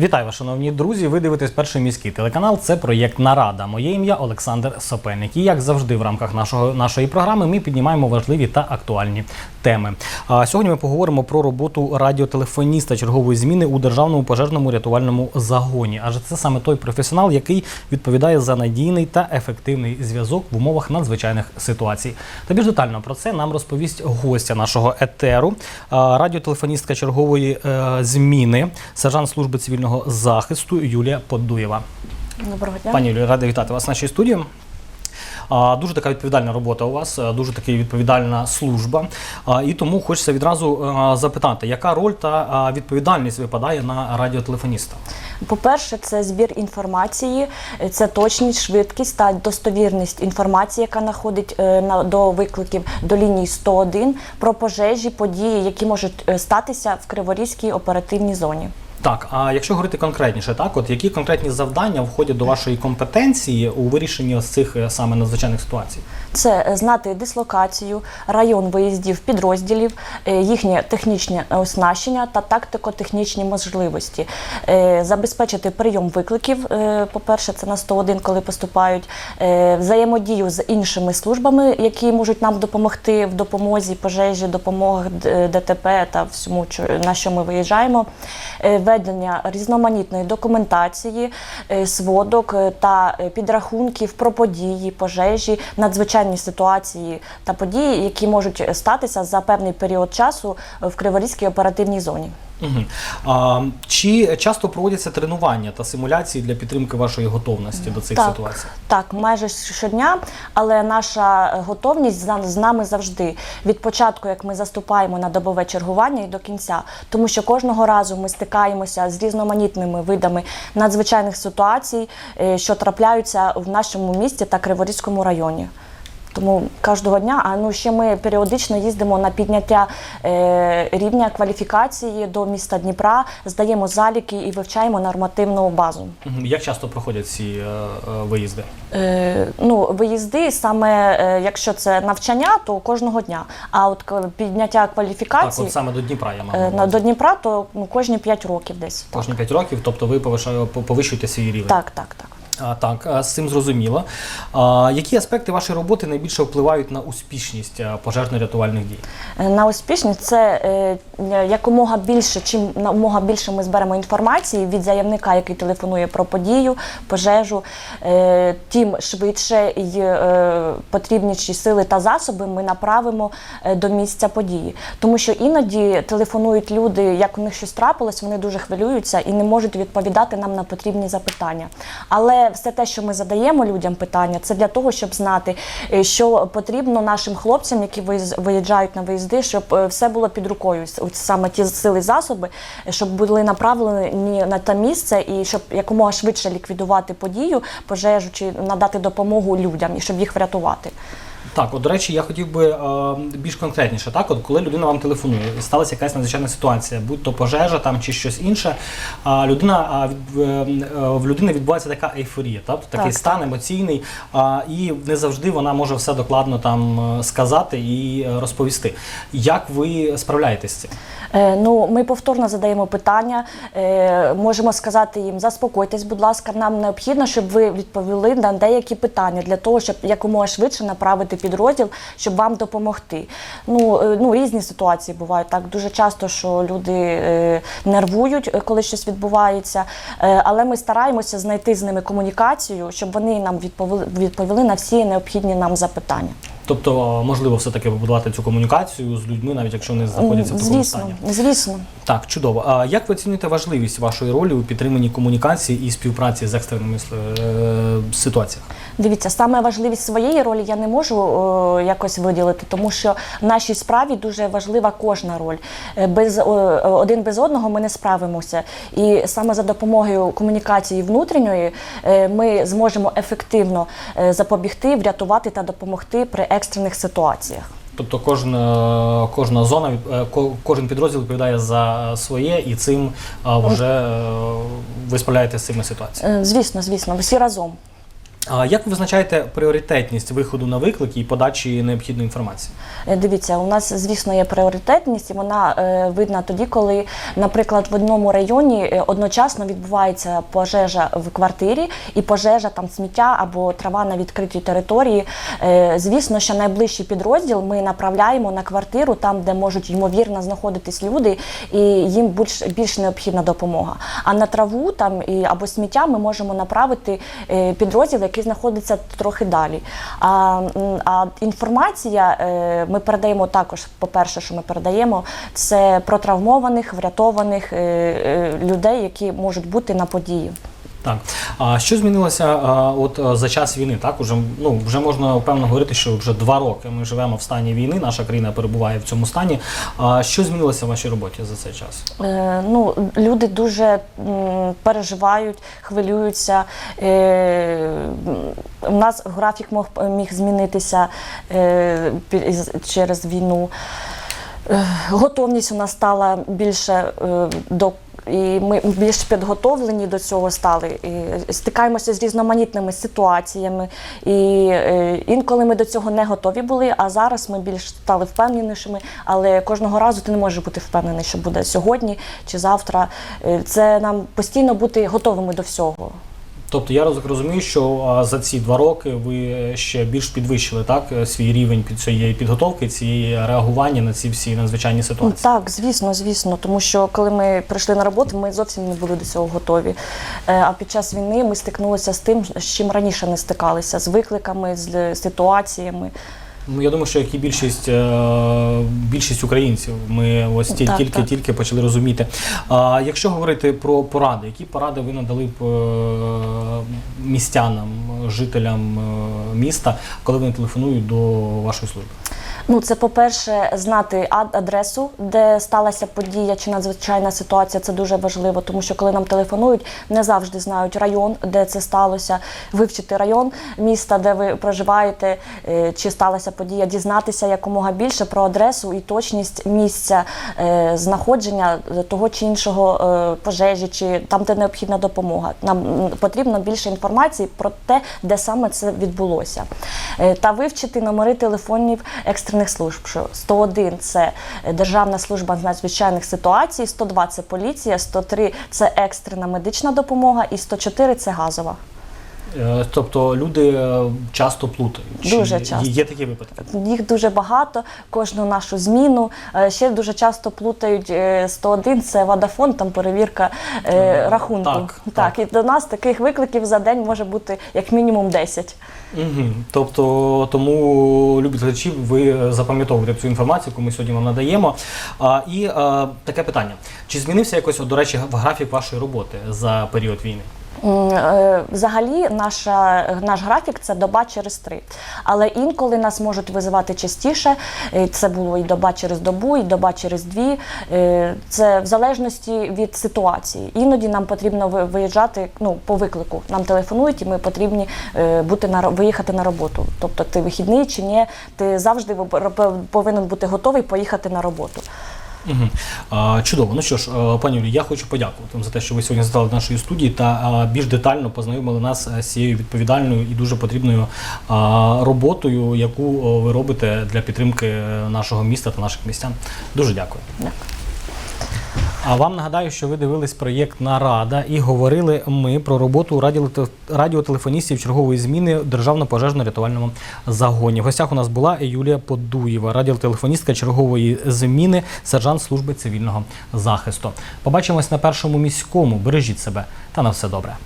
Вітаю вас, шановні друзі. Ви дивитесь перший міський телеканал. Це проєкт Нарада. Моє ім'я Олександр Сопельник. І як завжди, в рамках нашого нашої програми ми піднімаємо важливі та актуальні теми. А сьогодні ми поговоримо про роботу радіотелефоніста чергової зміни у державному пожежному рятувальному загоні. Адже це саме той професіонал, який відповідає за надійний та ефективний зв'язок в умовах надзвичайних ситуацій. Та більш детально про це нам розповість гостя нашого етеру, радіотелефоністка чергової е, зміни, сержант служби цивільного захисту Юлія Подуєва. Доброго дня. Пані Юлія, радий вітати вас в нашій студії. Дуже така відповідальна робота у вас, дуже така відповідальна служба. І тому хочеться відразу запитати, яка роль та відповідальність випадає на радіотелефоніста? По-перше, це збір інформації, це точність, швидкість та достовірність інформації, яка находить е, до викликів до лінії 101 про пожежі, події, які можуть е, статися в Криворізькій оперативній зоні. Так, а якщо говорити конкретніше, так от які конкретні завдання входять до вашої компетенції у вирішенні ось цих е, саме надзвичайних ситуацій? Це знати дислокацію, район виїздів підрозділів, е, їхнє технічне оснащення та тактико-технічні можливості, Е, забезпечити прийом викликів. По-перше, це на 101, коли поступають, взаємодію з іншими службами, які можуть нам допомогти в допомозі пожежі, допомогах ДТП та всьому, на що ми виїжджаємо. Ведення різноманітної документації, е, сводок е, та е, підрахунків про події, пожежі, надзвичайні ситуації та події, які можуть статися за певний період часу в Криворізькій оперативній зоні. Угу. А, чи часто проводяться тренування та симуляції для підтримки вашої готовності до цих Так. ситуацій? Так, майже щодня, але наша готовність з нами завжди від початку, як ми заступаємо на добове чергування і до кінця, тому що кожного разу ми стикаємося з різноманітними видами надзвичайних ситуацій, е, що трапляються в нашому місті та Криворізькому районі. Тому кожного дня, а ну ще ми періодично їздимо на підняття е, рівня кваліфікації до міста Дніпра, здаємо заліки і вивчаємо нормативну базу. Як часто проходять ці е, е, виїзди? Е, ну, виїзди саме е, якщо це навчання, то кожного дня. А от к- підняття Так, кваліфікації от саме до Дніпра я маю. е, на на- увазі. до Дніпра, то ну, кожні 5 років десь. Так, Кожні 5 років, тобто ви повишаю- по- повищуєте свій рівень. так, так. так. Так, з цим зрозуміло. Які аспекти вашої роботи найбільше впливають на успішність пожежно-рятувальних дій? Е, На успішність це е, якомога більше, чим намога більше ми зберемо інформації від заявника, який телефонує про подію, пожежу, е, тим швидше е, потрібніші сили та засоби ми направимо е, до місця події. Тому що іноді телефонують люди, як у них щось трапилось, вони дуже хвилюються і не можуть відповідати нам на потрібні запитання. Але все те, що ми задаємо людям питання, це для того, щоб знати, е, що потрібно нашим хлопцям, які виїжджають на виїзди, щоб е, все було під рукою. Саме ті сили засоби, щоб були направлені на те місце і щоб якомога швидше ліквідувати подію, пожежу чи надати допомогу людям і щоб їх врятувати. Так, от, до речі, я хотів би е, більш конкретніше. Так, от коли людина вам телефонує, сталася якась надзвичайна ситуація, будь то пожежа там чи щось інше. А людина а, е, в людини відбувається така ейфорія, тобто такий Так, стан емоційний, а, і не завжди вона може все докладно там е, сказати і е, розповісти. Як ви справляєтесь з цим? Е, Ну, ми повторно задаємо питання. Е, можемо сказати їм: заспокойтесь, будь ласка, нам необхідно, щоб ви відповіли на деякі питання для того, щоб якомога швидше направити підрозділ, щоб вам допомогти. Ну, е, ну різні ситуації бувають так. Дуже часто, що люди е, нервують, е, коли щось відбувається. Але ми стараємося знайти з ними комунікацію, щоб вони нам відповіли, відповіли на всі необхідні нам запитання. Тобто, можливо, все-таки побудувати цю комунікацію з людьми, навіть якщо вони знаходяться в такому Звісно, стані. звісно. Так, чудово. А як ви оцінюєте важливість вашої ролі у підтриманні комунікації і співпраці з екстреними ситуаціями? Дивіться, саме важливість своєї ролі я не можу о, якось виділити, тому що в нашій справі дуже важлива кожна роль. Е, Без о, один без одного ми не справимося. І саме за допомогою комунікації внутрішньої е, ми зможемо ефективно е, запобігти, врятувати та допомогти при екстрених ситуаціях. Тобто кожна, кожна зона, е, кожен підрозділ відповідає за своє, і цим вже е, ви справляєтеся з цими ситуаціями. Е, Звісно, звісно, всі разом. А як ви визначаєте пріоритетність виходу на виклики і подачі необхідної інформації? Е, Дивіться, у нас, звісно, є пріоритетність, і вона е, видна тоді, коли, наприклад, в одному районі е, одночасно відбувається пожежа в квартирі і пожежа там сміття або трава на відкритій території. Звісно, що найближчий підрозділ ми направляємо на квартиру, там, де можуть ймовірно знаходитись люди, і їм більш, більш необхідна допомога. А на траву там і або сміття ми можемо направити підрозділ, який знаходиться трохи далі. А, а інформація е, ми передаємо також. По-перше, що ми передаємо, це про травмованих, врятованих е, е, людей, які можуть бути на події. Так, а що змінилося а, от за час війни? Так, уже ну вже можна певно говорити, що вже два роки ми живемо в стані війни. Наша країна перебуває в цьому стані. А що змінилося в вашій роботі за цей час? Е, ну, люди дуже м, переживають, хвилюються. Е, у нас графік мог, міг змінитися е, через війну. Е, готовність у нас стала більше е, до. І ми більш підготовлені до цього стали. І стикаємося з різноманітними ситуаціями. І е, інколи ми до цього не готові були, а зараз ми більш стали впевненішими. Але кожного разу ти не можеш бути впевнений, що буде сьогодні чи завтра. Е, Це нам постійно бути готовими до всього. Тобто я роз- розумію, що за ці два роки ви ще більш підвищили так е, свій рівень під цієї підготовки, цієї реагування на ці всі надзвичайні ситуації. Так, звісно, звісно. Тому що коли ми прийшли на роботу, ми зовсім не були до цього готові. Е, А під час війни ми стикнулися з тим, з чим раніше не стикалися, з викликами, з ситуаціями. Ну я думаю, що як і більшість е, більшість українців, ми ось ті- Так, тільки так. тільки почали розуміти. А якщо говорити про поради, які поради ви надали б е, містянам, жителям е, міста, коли вони телефонують до вашої служби? Ну, це, по-перше, знати адресу, де сталася подія чи надзвичайна ситуація. Це дуже важливо, тому що коли нам телефонують, не завжди знають район, де це сталося. Вивчити район міста, де ви проживаєте, е, чи сталася подія, дізнатися якомога більше про адресу і точність місця е, знаходження того чи іншого е, пожежі, чи там, де необхідна допомога. Нам потрібно більше інформації про те, де саме це відбулося. Та вивчити номери телефонів екстрених служб. Що 101 – це Державна служба з надзвичайних ситуацій, 102 – це поліція, 103 – це екстрена медична допомога і 104 – це газова. Е, Тобто люди е, часто плутають. Чи Дуже часто. Є такі випадки. Їх дуже багато, кожну нашу зміну. Е, Ще дуже часто плутають е, 101 – це водафон, там перевірка е, рахунку. так, так, і до нас таких викликів за день може бути як мінімум 10. Угу. Тобто, тому любі глядачі, ви запам'ятовуєте цю інформацію, яку ми сьогодні вам надаємо. А, і а, таке питання: чи змінився якось, до речі, графік вашої роботи за період війни? Е, Взагалі, наша, наш графік це доба через три. Але інколи нас можуть визивати частіше. Це було і доба через добу, і доба через дві. Е, Це в залежності від ситуації. Іноді нам потрібно виїжджати ну, по виклику. Нам телефонують, і ми потрібні е, бути на виїхати на роботу. Тобто, ти вихідний чи ні, ти завжди повинен бути готовий поїхати на роботу. Угу. Чудово. Ну що ж, е, пані Юлі, я хочу подякувати вам за те, що ви сьогодні стали нашої студії та більш детально познайомили нас е, з цією відповідальною і дуже потрібною роботою, яку ви робите для підтримки е, нашого міста та наших містян. Дуже дякую. Дякую. А вам нагадаю, що ви дивились проєкт Нарада і говорили ми про роботу радіоте- радіотелефоністів чергової зміни державно-пожежно-рятувальному загоні. В гостях у нас була Юлія Подуєва, радіотелефоністка чергової зміни, сержант служби цивільного захисту. Побачимось на першому міському. Бережіть себе та на все добре.